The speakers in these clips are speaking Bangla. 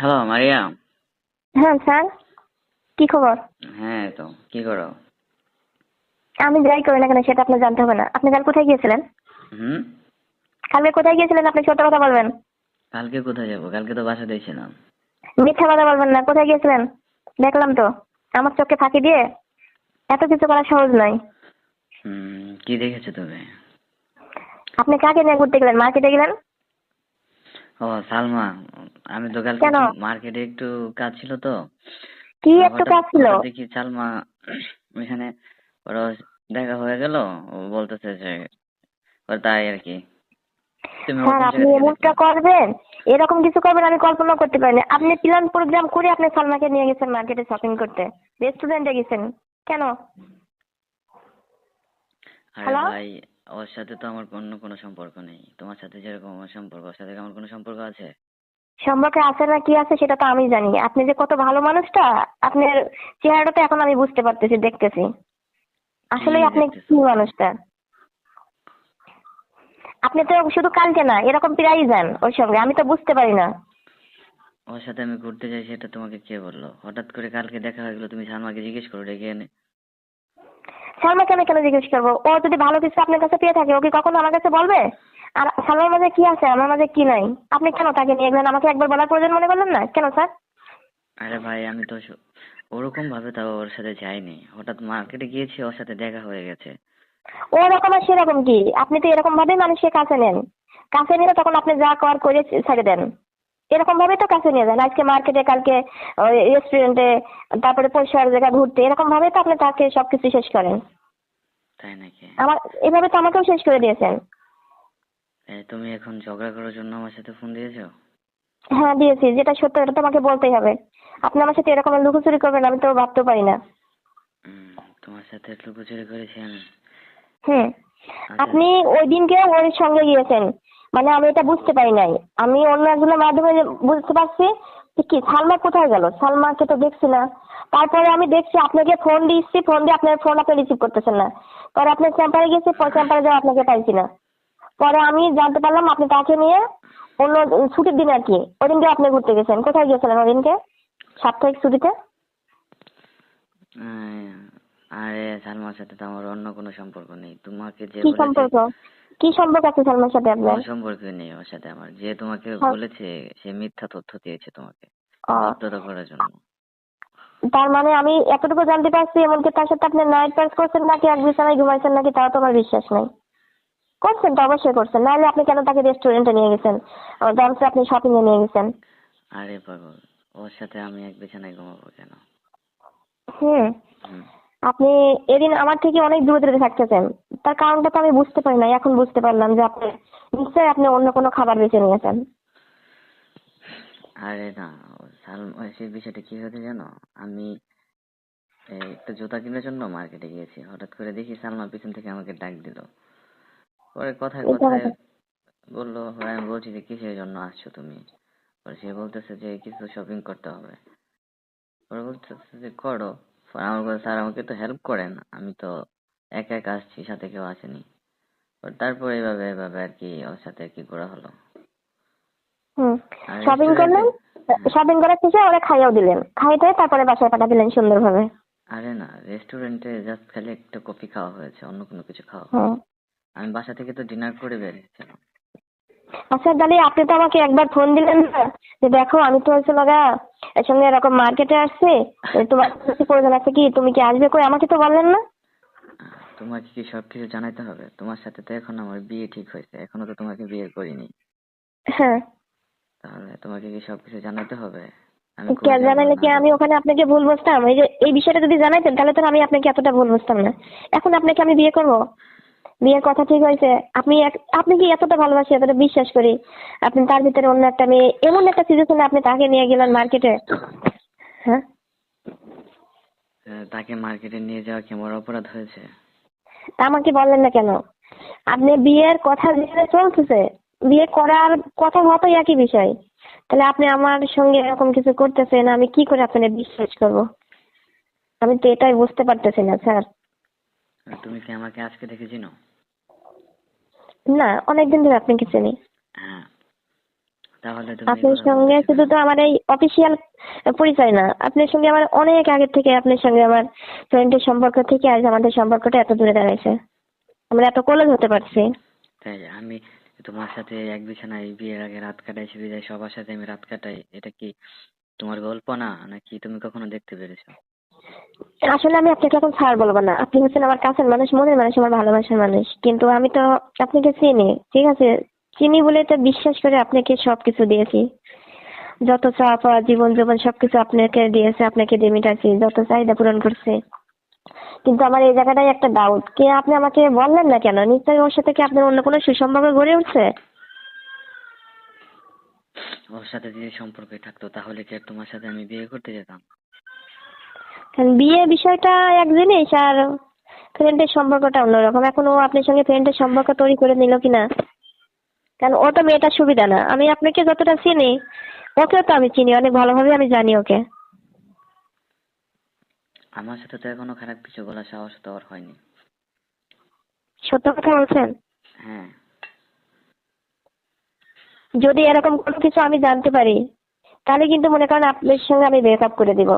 Hello Maria. হ্যাঁ স্যার। কি খবর? হ্যাঁ তো কি করো? আমি যাই করি না কেন সেটা আপনার জানতে হবে না। আপনি কাল কোথায় গিয়েছিলেন? হুম? কালকে কোথায় গিয়েছিলেন আপনি? সত্য কথা বলবেন। কালকে কোথায় যাব? কালকে তো বাসা দিয়েছিলাম। মিথ্যা কথা বলবেন না। কোথায় গিয়েছিলেন? দেখলাম তো। আমার চোখে ফাঁকি দিয়ে? এত কিছু করা সহজ নয়। হুম কি দেখেছ তুমি আপনি কাকে নিয়ে ঘুরতে গেলেন? মার্কেটে গেলেন ও সালমা আমি তো কালকে কেন? মার্কেটে একটু কাজ ছিল তো। কি একটু হঠাৎ- কাজ ছিল? হঠাৎ দেখি সালমা ওইখানে ওরা দেখা হয়ে গেল ও বলতেছে যে ও তাই আর কি। তুমি স্যার আপনি জায়গা থেকে এমনটা দেখলে। করবেন? এরকম কিছু করবেন আমি কল্পনা করতে পারিনি আপনি প্ল্যান প্রোগ্রাম করে আপনি সালমাকে নিয়ে গেছেন মার্কেটে শপিং করতে। রেস্টুরেন্টে গেছেন। কেন? আরে হ্যালো? ভাই ওর সাথে তো আমার অন্য কোনো সম্পর্ক নেই। তোমার সাথে যেরকম আমার সম্পর্ক ওর সাথে কি আমার কোনো সম্পর্ক আছে? সম্পর্কে আছে না কি আছে সেটা তো আমি জানি। আপনি যে কত ভালো মানুষটা আপনার চেহারাটা তো এখন আমি বুঝতে পারতেছি দেখতেছি। আসলে আপনি? কি মানুষটা? আপনি তো শুধু কালকে না এরকম প্রায়ই যান ওর সঙ্গে আমি তো বুঝতে পারি না। ওর সাথে আমি ঘুরতে যাই সেটা তোমাকে কে বলল? হঠাৎ করে কালকে দেখা হয়ে গেলো তুমি সালমাকে জিজ্ঞেস করো ডেকে এনে। সালমাকে আমি কেন জিজ্ঞেস করব? ও যদি ভালো কিছু আপনার কাছে পেয়ে থাকে ও কি কখনো আমার কাছে বলবে? আর সালমার মাঝে কি আছে? আমার মাঝে কি নাই? আপনি কেন তাকে নিয়ে গেলেন? আমাকে একবার বলার প্রয়োজন মনে করলেন না? কেন স্যার? আরে ভাই আমি তো ওরকম ভাবে তাও ওর সাথে যাইনি। হঠাৎ মার্কেটে গিয়েছি ওর সাথে দেখা হয়ে গেছে। ও রকম আর সেরকম কি? আপনি তো এরকম ভাবেই মানুষকে কাছে নেন। কাছে নিলে তখন আপনি যা কর করে ছেড়ে দেন। এরকম ভাবে তো কাছে নিয়ে যান। আজকে মার্কেটে কালকে রেস্টুরেন্টে তারপরে পরিষ্কার জায়গা ঘুরতে এরকম ভাবে তো আপনি তাকে সবকিছু শেষ করেন। তাই নাকি? আমার এভাবে তো আমাকেও শেষ করে দিয়েছেন। তুমি এখন ঝগড়া করার জন্য আমার সাথে ফোন দিয়েছ? হ্যাঁ দিয়েছি। যেটা সত্য এটা তোমাকে বলতেই হবে। আপনি আমার সাথে এরকম লুকোচুরি করবেন আমি তো ভাবতে পারি না। তোমার সাথে লুকোচুরি করেছি আমি। হুম। আচ্ছা। আপনি ওই দিনকে ওর সঙ্গে গিয়েছেন। মানে আমি এটা বুঝতে পারি নাই। আমি অন্য একজনের মাধ্যমে বুঝতে পারছি কি সালমা কোথায় গেল? সালমাকে তো দেখছি না। তারপরে আমি দেখছি আপনাকে ফোন দিচ্ছি ফোন দিয়ে আপনার ফোন আপনি রিসিভ করতেছেন না। পরে আপনার চেম্বারে গেছি পরে চেম্বারে যাওয়া আপনাকে পাইছি না। পরে আমি জানতে পারলাম আপনি তাকে নিয়ে অন্য ছুটির দিন আর কি ওই দিনকে আপনি ঘুরতে গেছেন। কোথায় গিয়েছিলেন ওই দিনকে সাপ্তাহিক ছুটিতে? আরে সালমার সাথে তো আমার অন্য কোনো সম্পর্ক নেই। তোমাকে যে কি সম্পর্ক? কি সম্পর্ক আছে সালমার সাথে আপনার? কোনো সম্পর্ক নেই ওর সাথে আমার। যে তোমাকে। বলেছে সে মিথ্যা তথ্য দিয়েছে তোমাকে ও, করার জন্য। তার মানে আমি এতটুকু জানতে পারছি এমনকি তার সাথে আপনি নাইট পাস করছেন নাকি এক বিছানায় ঘুমাইছেন নাকি তাও তো আমার বিশ্বাস নাই। করছেন তো অবশ্যই করছেন নাহলে আপনি কেন তাকে রেস্টুরেন্টে নিয়ে গেছেন? জানছে আপনি শপিং এ নিয়ে গেছেন। আরে পাগল ওর সাথে আমি এক বিছানায় ঘুমাবো কেন? হুম। আপনি এদিন আমার থেকে অনেক দূরে দূরে থাকতেছেন। তার কারণটা তো আমি বুঝতে পারি না এখন বুঝতে পারলাম যে আপনি নিশ্চয়ই আপনি অন্য কোনো খাবার বেছে নিয়েছেন। আরে না সালমা সেই বিষয়টা কি হয়েছে জানো? আমি একটা জুতা কেনার জন্য মার্কেটে গিয়েছি। হঠাৎ করে দেখি সালমা পিছন থেকে আমাকে ডাক দিল। পরে কথায় কথায় কথা। বলল আমি বলছি যে কিসের জন্য আসছো তুমি? পরে সে বলতেছে যে কিছু শপিং করতে হবে। পরে বলতেছে যে করো। পরে আমার বলে স্যার আমাকে তো হেল্প করেন। আমি তো একা একা আসছি সাথে কেউ আসেনি। পরে তারপর এইভাবে এইভাবে আর কি ওর সাথে আর কি করা হলো। শপিং করলেন? শপিং করার শেষে ওরা খাইয়াও দিলেন। খাইতে তারপরে বাসায় পাঠা দিলেন সুন্দরভাবে। আরে না রেস্টুরেন্টে জাস্ট খালি একটা কফি খাওয়া হয়েছে অন্য কোনো কিছু খাওয়া আমি বাসা থেকে তো ডিনার করে বেরিয়েছিলাম আচ্ছা তাহলে আপনি তো আমাকে একবার ফোন দিলেন না যে দেখো আমি তো হচ্ছে লগা এর সঙ্গে এরকম মার্কেটে আসছি তোমার কিছু প্রয়োজন আছে কি? তুমি কি আসবে কই? আমাকে তো বললেন না। তোমাকে কি সবকিছু জানাইতে হবে? তোমার সাথে তো এখন আমার বিয়ে ঠিক হয়েছে এখনও তো তোমাকে বিয়ে করিনি। হ্যাঁ। তাহলে তোমাকে কি সবকিছু জানাতে হবে? আমি কে জানালে কি আমি ওখানে আপনাকে ভুল বুঝতাম? এই যে এই বিষয়টা যদি জানাইতেন তাহলে তো আমি আপনাকে এতটা ভুল বুঝতাম না। এখন আপনাকে আমি বিয়ে করব? বিয়ের কথা ঠিক হয়েছে। আপনি আপনি কি এতটা ভালোবাসি এতটা বিশ্বাস করি? আপনি তার ভিতরে অন্য একটা মেয়ে এমন একটা সিচুয়েশনে আপনি তাকে নিয়ে গেলেন মার্কেটে? হ্যাঁ? আহ, তাকে মার্কেটে নিয়ে যাওয়া কি আমার অপরাধ হয়েছে? আমাকে বলেন না কেন? আপনি বিয়ের কথা যেখানে চলতেছে বিয়ে করার কথা মতো একই বিষয়। তাহলে আপনি আমার সঙ্গে এরকম কিছু করতেছেন আমি কি করে আপনি বিশ্বাস করব? আমি তো এটাই বুঝতে পারতেছি না স্যার। তুমি কি আমাকে আজকে দেখে চিনো? না অনেকদিন ধরে আপনাকে চিনি। হ্যাঁ। তাহলে তুমি আপনার সঙ্গে শুধু তো আমার এই অফিসিয়াল পরিচয় না। আপনার সঙ্গে আমার অনেক আগে থেকে আপনার সঙ্গে আমার ফ্রেন্ডের সম্পর্ক থেকে আজ আমাদের সম্পর্কটা এত দূরে দাঁড়াইছে। আমরা এত কলেজ হতে পারছি। তাই আমি তোমার সাথে এক বিছানায় বিয়ের আগে রাত কাটাইছি বিদায় সবার সাথে আমি রাত কাটাই। এটা কি তোমার গল্প না নাকি তুমি কখনো দেখতে পেরেছ? আসলে আমি আপনাকে এখন ছাড় বলব না। আপনি হচ্ছেন আমার কাছের মানুষ মনের মানুষ আমার ভালোবাসার মানুষ। কিন্তু আমি তো আপনাকে চিনি ঠিক আছে? চিনি বলে তো বিশ্বাস করে আপনাকে সবকিছু দিয়েছি। যত চাওয়া পাওয়া জীবন জীবন সবকিছু আপনাকে দিয়েছে আপনাকে দিয়ে মিটাচ্ছি যত চাহিদা পূরণ করছে। কিন্তু আমার এই জায়গাটাই একটা ডাউট কি আপনি আমাকে বললেন না কেন? নিশ্চয়ই ওর সাথে কি আপনার অন্য কোনো সুসম্পর্ক গড়ে উঠছে? ওর সাথে যদি সম্পর্কে থাকতো তাহলে কি আর তোমার সাথে আমি বিয়ে করতে যেতাম? কারণ বিয়ে বিষয়টা এক জিনিস আর ফ্রেন্ডের সম্পর্কটা অন্যরকম। এখন ও আপনার সঙ্গে ফ্রেন্ডের সম্পর্ক তৈরি করে নিল কিনা? কারণ ও তো মেয়েটার সুবিধা না। আমি আপনাকে যতটা চিনি ওকেও তো আমি চিনি অনেক ভালোভাবে আমি জানি ওকে। আমার সাথে তো এখনও খারাপ কিছু বলার সাহস তো আর হয়নি। সত্য কথা বলছেন? হ্যাঁ। যদি এরকম কোনো কিছু আমি জানতে পারি তাহলে কিন্তু মনে করেন আপনার সঙ্গে আমি ব্রেকআপ করে দিব।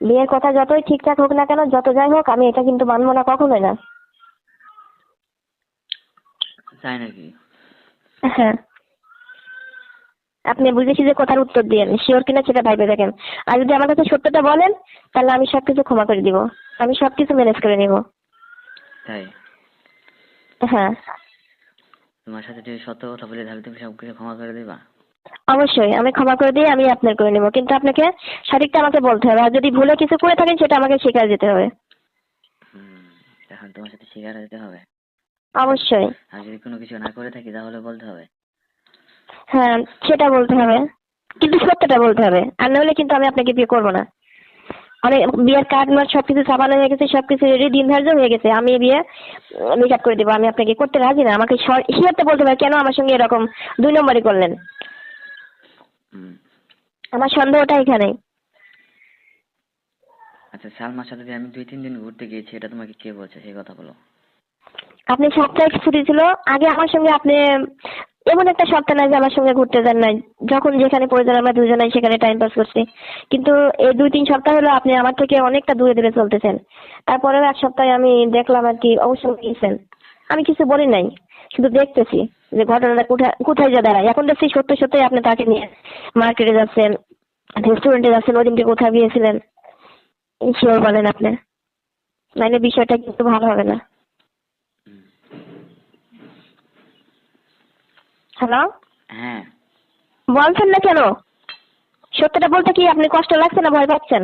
বিয়ের কথা যতই ঠিকঠাক হোক না কেন যত যাই হোক আমি এটা কিন্তু মানবো না কখনোই না। তাই নাকি? হ্যাঁ। আপনি বুঝেছি যে কথার উত্তর দিয়েন। শিওর কিনা সেটা ভাইবে দেখেন। আর যদি আমার কাছে সত্যটা বলেন তাহলে আমি সবকিছু ক্ষমা করে দিব। আমি সবকিছু ম্যানেজ করে নিব। তাই? হ্যাঁ। তোমার সাথে যদি সত্য কথা বলি তাহলে তুমি সবকিছু ক্ষমা করে দিবা? অবশ্যই আমি ক্ষমা করে দিয়ে আমি আপনার করে নেব। কিন্তু আপনাকে সঠিকটা আমাকে বলতে হবে। আর যদি ভুলে কিছু করে থাকেন সেটা আমাকে স্বীকার যেতে হবে। এখন তোমার সাথে স্বীকার হতে হবে। অবশ্যই। আর যদি কোনো কিছু না করে থাকি তাহলে বলতে হবে? হ্যাঁ সেটা বলতে হবে। কিন্তু সত্যটা বলতে হবে। আর নাহলে কিন্তু আমি আপনাকে বিয়ে করব না। অনেক বিয়ের কার্ড মার্ড সবকিছু ছাপানো হয়ে গেছে সবকিছু রেডি দিন ধার্য হয়ে গেছে। আমি বিয়ে মেকআপ করে দেবো আমি আপনাকে করতে রাজি না। আমাকে শিওরতে বলতে হবে কেন আমার সঙ্গে এরকম দুই নম্বরই করলেন? আমার সন্দেহটা এখানে। আচ্ছা সালমার সাথে আমি দুই তিন দিন ঘুরতে গিয়েছি এটা তোমাকে কে বলছে? সেই কথা বলো। আপনি সাপ্তাহিক ছুটি ছিল আগে আমার সঙ্গে আপনি এমন একটা সপ্তাহ নাই যে আমার সঙ্গে ঘুরতে যান নাই। যখন যেখানে প্রয়োজন আমরা দুজনেই সেখানে টাইম পাস করছি। কিন্তু এই দুই তিন সপ্তাহ হলো আপনি আমার থেকে অনেকটা দূরে দূরে চলতেছেন। তারপরেও এক সপ্তাহে আমি দেখলাম আর কি অবসর গিয়েছেন। আমি কিছু বলি নাই, শুধু দেখতেছি যে ঘটনাটা কোথায় কোথায় যা দাঁড়ায়। এখন দেখছি সত্য সত্যই আপনি তাকে নিয়ে মার্কেটে যাচ্ছেন রেস্টুরেন্টে যাচ্ছেন ওই দিনকে কোথায় গিয়েছিলেন? শিওর বলেন আপনি। নাইলে বিষয়টা কিন্তু ভালো হবে না হুম। হ্যালো হ্যাঁ। বলছেন না কেন? সত্যটা বলতে কি আপনি কষ্ট লাগছে না ভয় পাচ্ছেন?